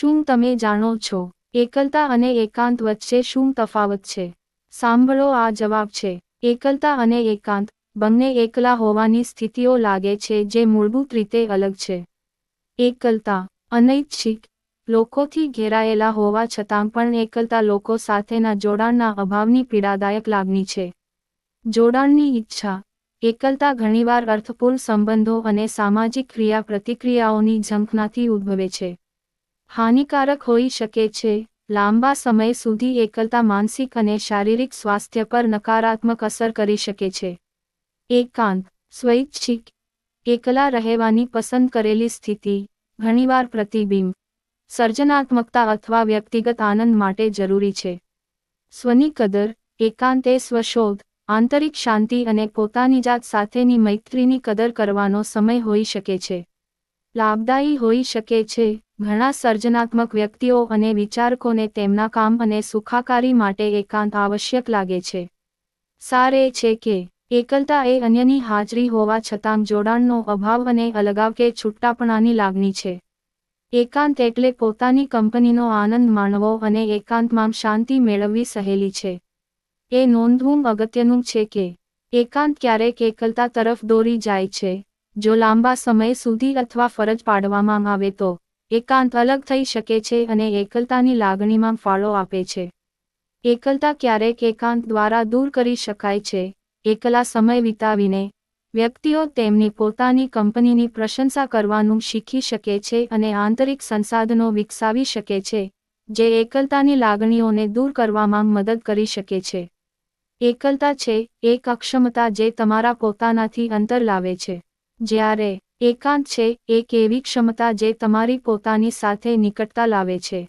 શું તમે જાણો છો? એકલતા અને એકાંત વચ્ચે શું તફાવત છે? સાંભળો, આ જવાબ છે. એકલતા અને એકાંત બંને એકલા હોવાની સ્થિતિઓ લાગે છે જે મૂળભૂત રીતે અલગ છે. એકલતા અનૈચ્છિક લોકોથી ઘેરાયેલા હોવા છતાં પણ એકલતા લોકો સાથેના જોડાણના અભાવની પીડાદાયક લાગણી છે. જોડાણની ઈચ્છા, એકલતા ઘણીવાર અર્થપૂર્ણ સંબંધો અને સામાજિક ક્રિયા પ્રતિક્રિયાઓની ઝંખનાથી ઉદ્ભવે છે. હાનિકારક હોઈ શકે છે. લાંબા સમય સુધી એકલતા માનસિક અને શારીરિક સ્વાસ્થ્ય પર નકારાત્મક અસર કરી શકે છે. એકાંત, સ્વૈચ્છિક, એકલા રહેવાની પસંદ કરેલી સ્થિતિ, ઘણીવાર પ્રતિબિંબ, સર્જનાત્મકતા અથવા વ્યક્તિગત આનંદ માટે જરૂરી છે. સ્વની કદર, એકાંત એ સ્વશોધ, આંતરિક શાંતિ અને પોતાની જાત સાથેની મૈત્રીની કદર કરવાનો સમય હોઈ શકે છે. લાભદાયી હોઈ શકે છે. ઘણા સર્જનાત્મક વ્યક્તિઓ અને વિચારકોને તેમના કામ અને સુખાકારી માટે એકાંત આવશ્યક લાગે છે. સાર એ છે કે, એકલતા એ અન્યની હાજરી હોવા છતાં જોડાણનો અભાવ અને અલગાવ કે છૂટાપણાની લાગણી છે. એકાંત એટલે પોતાની કંપનીનો આનંદ માણવો અને એકાંતમાં શાંતિ મેળવવી સહેલી છે. એ નોંધવું અગત્યનું છે કે, એકાંત ક્યારેક એકલતા તરફ દોરી જાય છે, જો લાંબા સમય સુધી અથવા ફરજ પાડવામાં આવે તો. એકાંત અલગ થઈ શકે છે અને એકલતાની લાગણીમાં ફાળો આપે છે. એકલતા ક્યારેક એકાંત દ્વારા દૂર કરી શકાય છે. એકલા સમય વિતાવીને, વ્યક્તિઓ તેમની પોતાની કંપનીની પ્રશંસા કરવાનું શીખી શકે છે અને આંતરિક સંસાધનો વિકસાવી શકે છે, જે એકલતાની લાગણીઓને દૂર કરવામાં મદદ કરી શકે છે. એકલતા છે, એક અક્ષમતા જે તમારા પોતાનાથી અંતર લાવે છે. જ્યારે એકાંત છે એક એવી ક્ષમતા જે તમારી પોતાની સાથે નિકટતા લાવે છે.